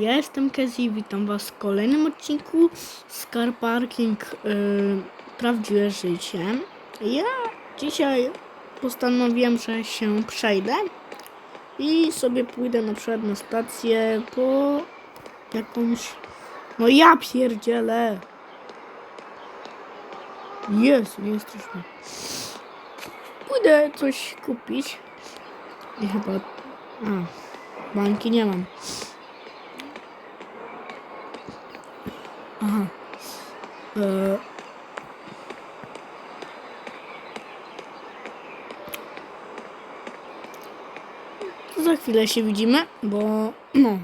ja jestem Kezi, witam was w kolejnym odcinku z Parking yy, Prawdziwe Życie. Ja dzisiaj postanowiłem, że się przejdę i sobie pójdę na przykład na stację po jakąś... No ja pierdzielę! Jezu, nie jesteśmy. Pójdę coś kupić. I chyba... A, banki nie mam. Aha. E... To Za chwilę się widzimy, bo no.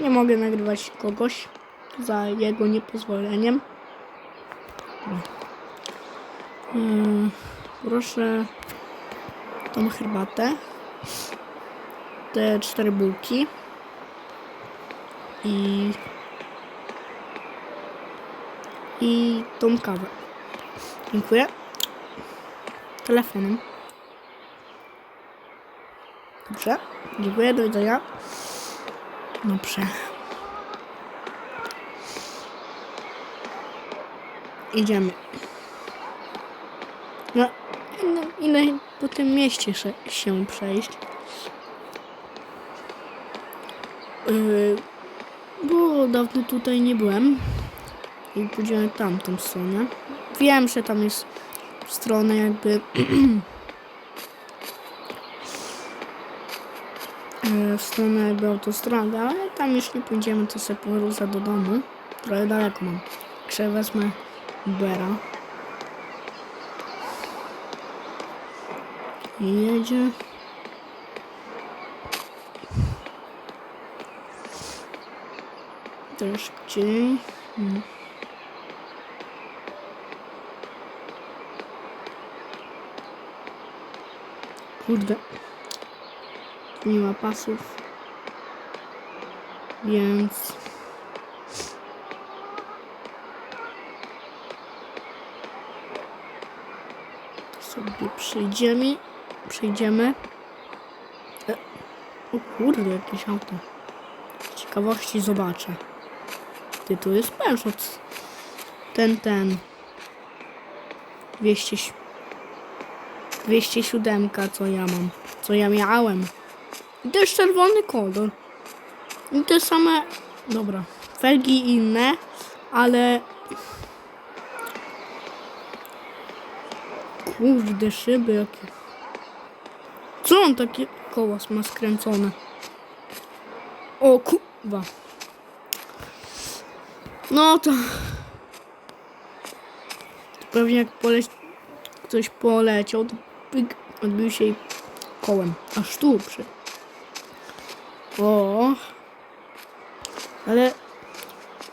Nie mogę nagrywać kogoś za jego niepozwoleniem. E, proszę tą herbatę. Te cztery bułki. I i tą kawę. Dziękuję. Telefonem. Dobrze. Dziękuję, do widzenia. Dobrze. Idziemy. No, ile, ile po tym mieście się, się przejść? Yy, bo dawno tutaj nie byłem i pójdziemy tamtą stronę. Wiem, że tam jest strona jakby e, w stronę jakby autostrady, ale tam nie pójdziemy, to sobie powrócę do domu. Trochę daleko mam. Także wezmę Ubera. I jedzie. Też gdzieś. Hmm. Kurde. Nie ma pasów. Więc... Sobie przejdziemy. Przejdziemy. E, o kurde, jakieś auto. Z ciekawości zobaczę. Ty, tu jest Peugeot. Ten, ten. 200... 207, co ja mam. Co ja miałem. I jest czerwony kolor. I te same. Dobra. Felgi inne, ale. Kurde, szyby jakie. Co on takie koła ma skręcone? O kurwa. No to. pewnie jak poleć... ktoś poleciał, pyk, odbił się kołem. Aż tu przy. O. Ale.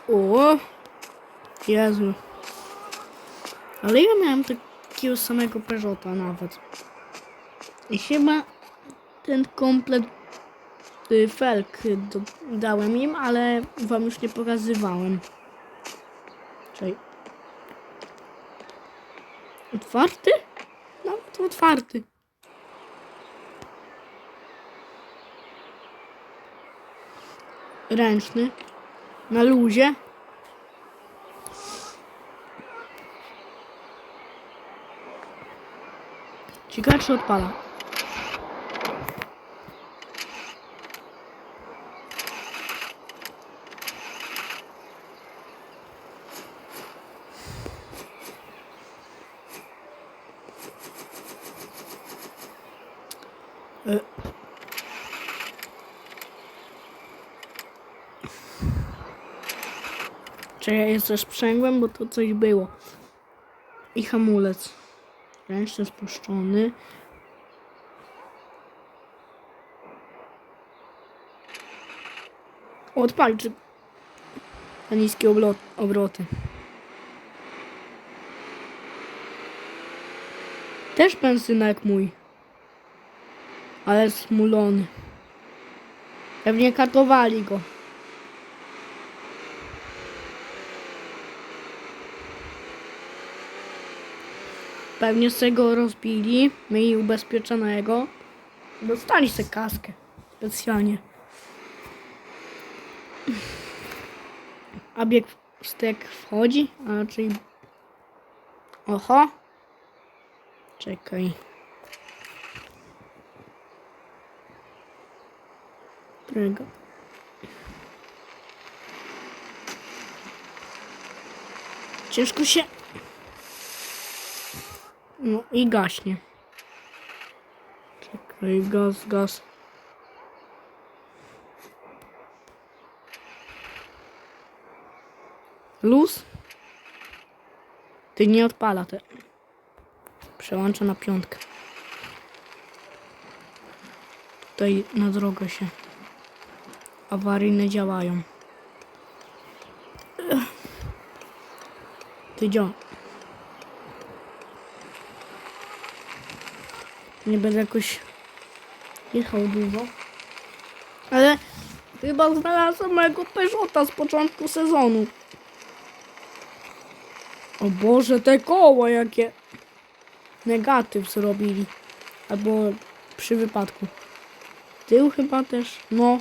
O. Jezu. Ale ja miałem takiego samego Peugeota nawet. I chyba ten komplet y, felk dałem im, ale wam już nie pokazywałem. Czekaj. Otwarty? No, to otwarty. Ręczny. Na luzie. Ciekawe czy odpala. Czy ja jeszcze sprzęgłem, bo to coś było. I hamulec. Ręczny spuszczony. Odpalić czy... Na niskie obroty. Też benzyna jak mój. Ale smulony. Pewnie katowali go. Pewnie z tego rozbili, mieli ubezpieczonego. Dostali sobie kaskę specjalnie. A bieg stek wchodzi, a raczej... Oho. Czekaj. Którego? Ciężko się... No i gaśnie. Czekaj, gaz, gaz. Luz? Ty nie odpala te. Przełącza na piątkę. Tutaj na drogę się. Awaryjne działają. Ty dzio. Nie będę jakoś jechał długo. Ale chyba znalazłem mojego Peugeota z początku sezonu. O Boże, te koła jakie negatyw zrobili. Albo przy wypadku. Tył chyba też, no.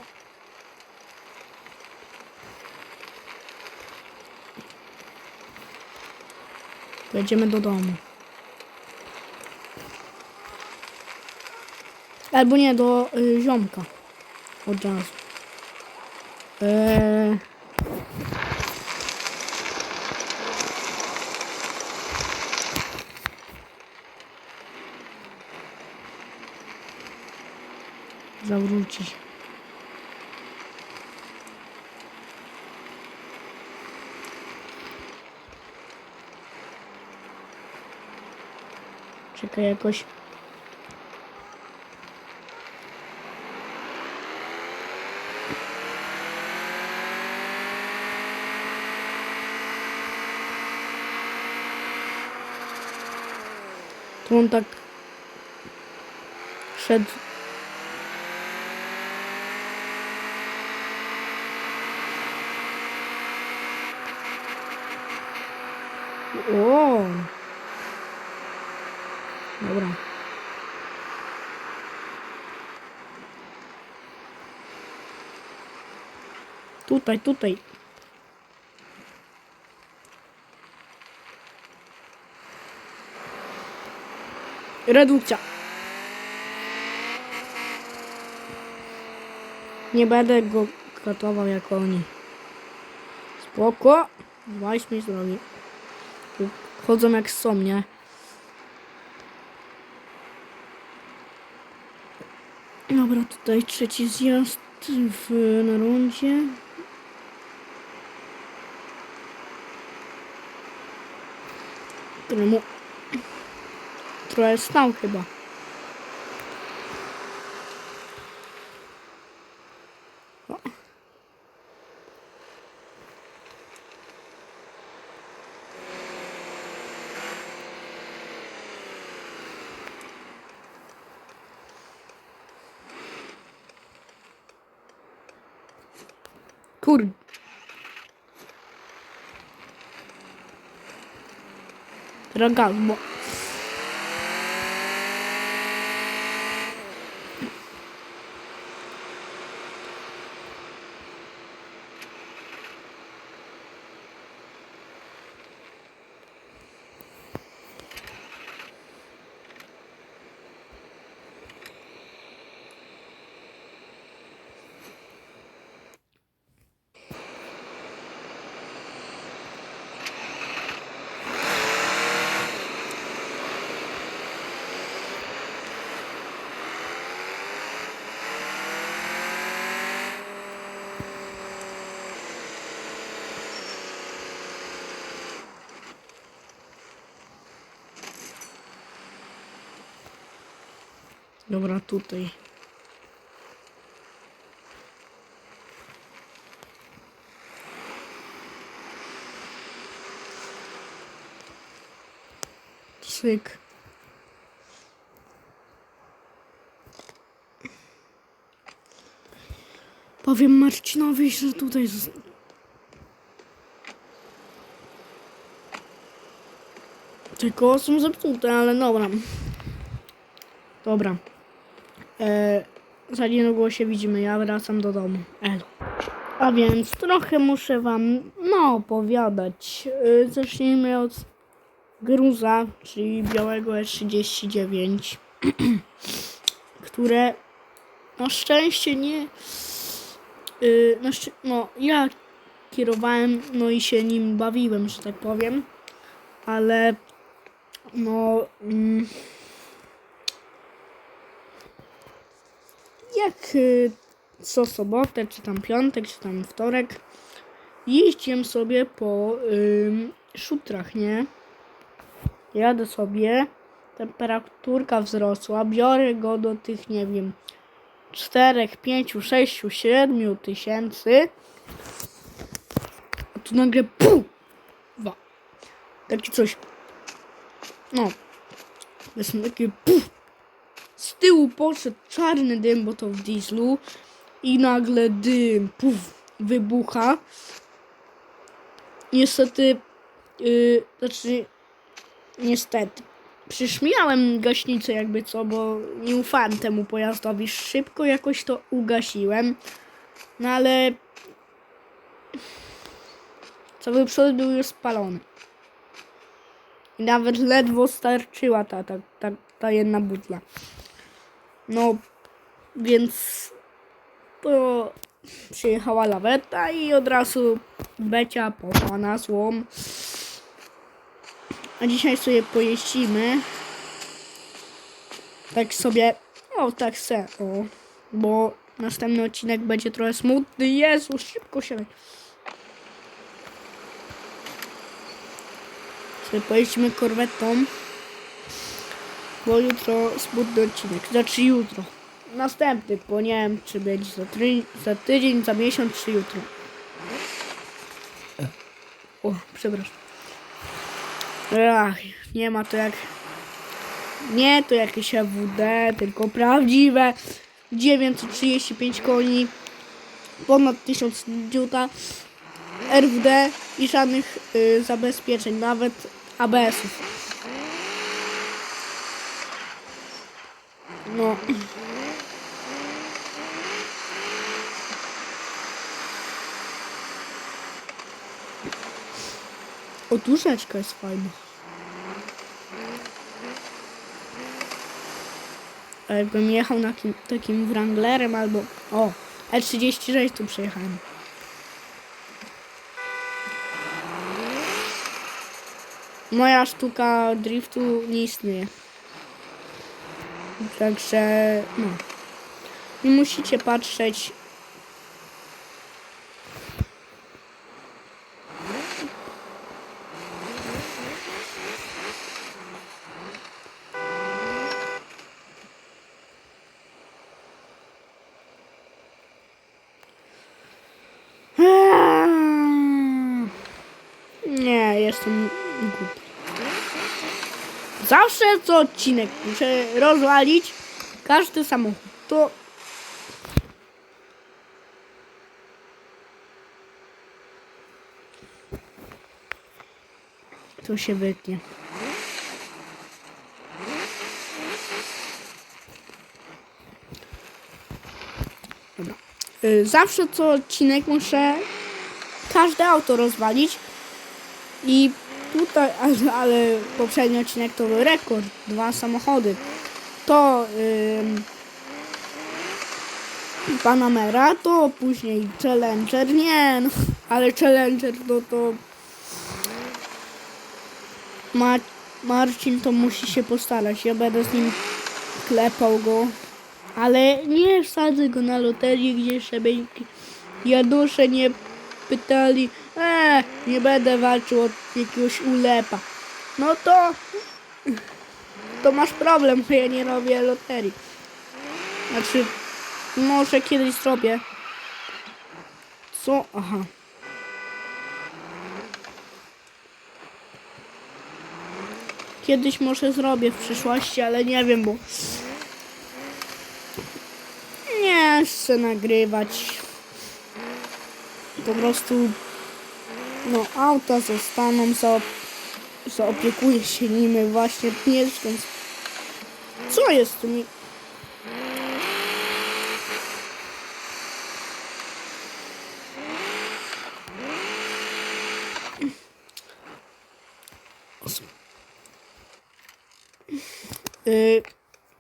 Jedziemy do domu. Albo nie, do y, ziomka. Od razu. Eee... Czekaj jakoś. On tak szedł O. Dobra. Tutaj, tutaj. Redukcja. Nie będę go katował jak oni. Spoko. Weź mi Chodzą jak są, nie? Dobra, tutaj trzeci zjazd w, na rundzie. Któremu trochę stał chyba. O. Kur... Teraz bo... Dobra, tutaj. Cyk. Powiem Marcinowi, że tutaj... Tylko są zepsute, ale dobra. Dobra. E, za niedługo widzimy. Ja wracam do domu. Elo. A więc trochę muszę wam no opowiadać. Yy, Zacznijmy od gruza, czyli białego E39, które na szczęście nie. Yy, szczę- no, ja kierowałem, no i się nim bawiłem, że tak powiem, ale no. Mm, jak y, co sobotę, czy tam piątek, czy tam wtorek, jeździłem sobie po ym, szutrach, nie? Jadę sobie, temperaturka wzrosła, biorę go do tych, nie wiem, 4, 5, 6, 7 tysięcy. A tu nagle pum! Takie coś. No. Jest takie puf! Z tyłu poszedł czarny dym, bo to w dieslu. I nagle dym, puf, wybucha. Niestety, yy, znaczy, niestety, przyszmiałem gaśnicę jakby co, bo nie ufałem temu pojazdowi. Szybko jakoś to ugasiłem. No ale cały przód był już spalony. I nawet ledwo starczyła ta, ta, ta, ta jedna butla. No, więc to przyjechała laweta i od razu Becia poszła na złom. A dzisiaj sobie pojeździmy. Tak sobie, o tak se, o. Bo następny odcinek będzie trochę smutny. Jezu, szybko się... Sobie pojeździmy korwetą. Bo jutro smutny odcinek. Znaczy jutro. Następny, bo nie wiem, czy będzie za, try, za tydzień, za miesiąc, czy jutro. O, przepraszam. Ach, nie ma to jak... Nie to jakieś AWD, tylko prawdziwe. 935 koni. Ponad 1000 dziuta. RWD i żadnych y, zabezpieczeń, nawet ABS-ów. No. O, jest fajna. A jakbym jechał na kim, takim Wranglerem albo... O, E36 tu przejechałem. Moja sztuka driftu nie istnieje. Także, no. Nie musicie patrzeć. Eee. Nie, jestem głupi. Zawsze co odcinek muszę rozwalić każdy samochód. To to się wytnie. Dobra. Y, Zawsze co odcinek muszę każde auto rozwalić i tutaj, ale, ale poprzedni odcinek to był rekord, dwa samochody. To ym, Panamera, to później Challenger, nie no, ale Challenger no to Ma, Marcin to musi się postarać, ja będę z nim klepał go, ale nie wsadzę go na loterię, gdzie sobie Janusze nie pytali, e, nie będę walczył od jakiegoś ulepa. No to, to masz problem, bo ja nie robię loterii. Znaczy, może kiedyś zrobię. Co? Aha. Kiedyś może zrobię w przyszłości, ale nie wiem, bo nie chcę nagrywać. Po prostu no, auta zostaną, zaop zaopiekuję się nimi właśnie mieszkając. Co jest tu mi? Yy,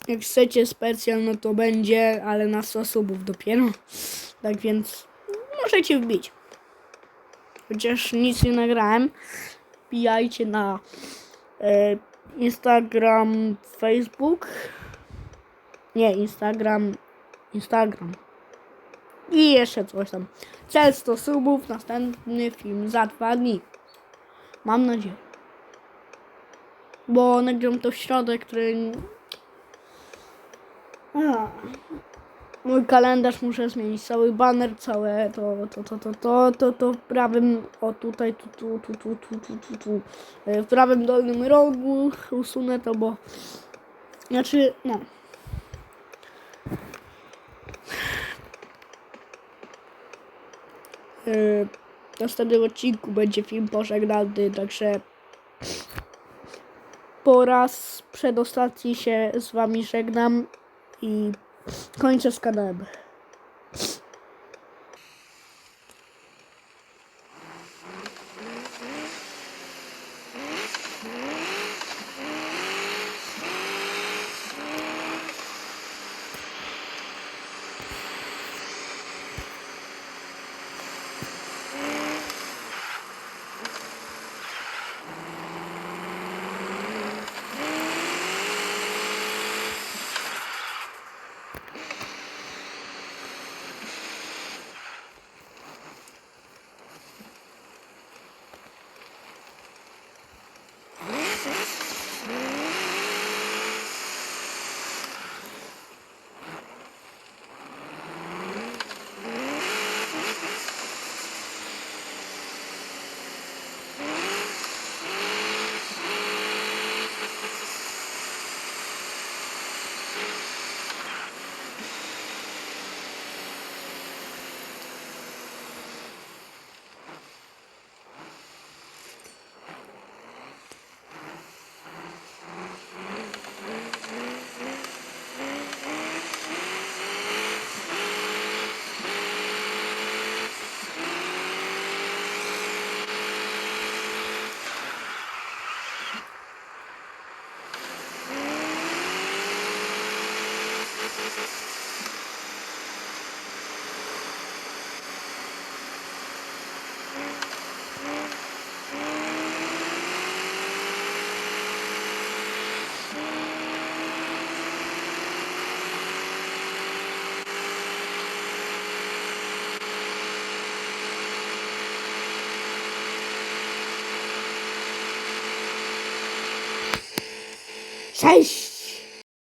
jak chcecie specjal, no to będzie, ale na 100 subów dopiero. Tak więc możecie wbić. Chociaż nic nie nagrałem. Wbijajcie na e, Instagram, Facebook. Nie, Instagram, Instagram. I jeszcze coś tam. Cel 100 subów, następny film za dwa dni. Mam nadzieję. Bo nagram to w środę, który... Mój kalendarz muszę zmienić, cały banner, całe to, to, to, to, to, to, to w prawym, o tutaj, tu, tu, tu, tu, tu, tu, tu, tu, E, w prawym dolnym rogu usunę to, bo, znaczy, no. E, W następnym odcinku będzie film pożegnalny, także po raz przedostatni się z wami żegnam i Corinthians Canaba. Cześć!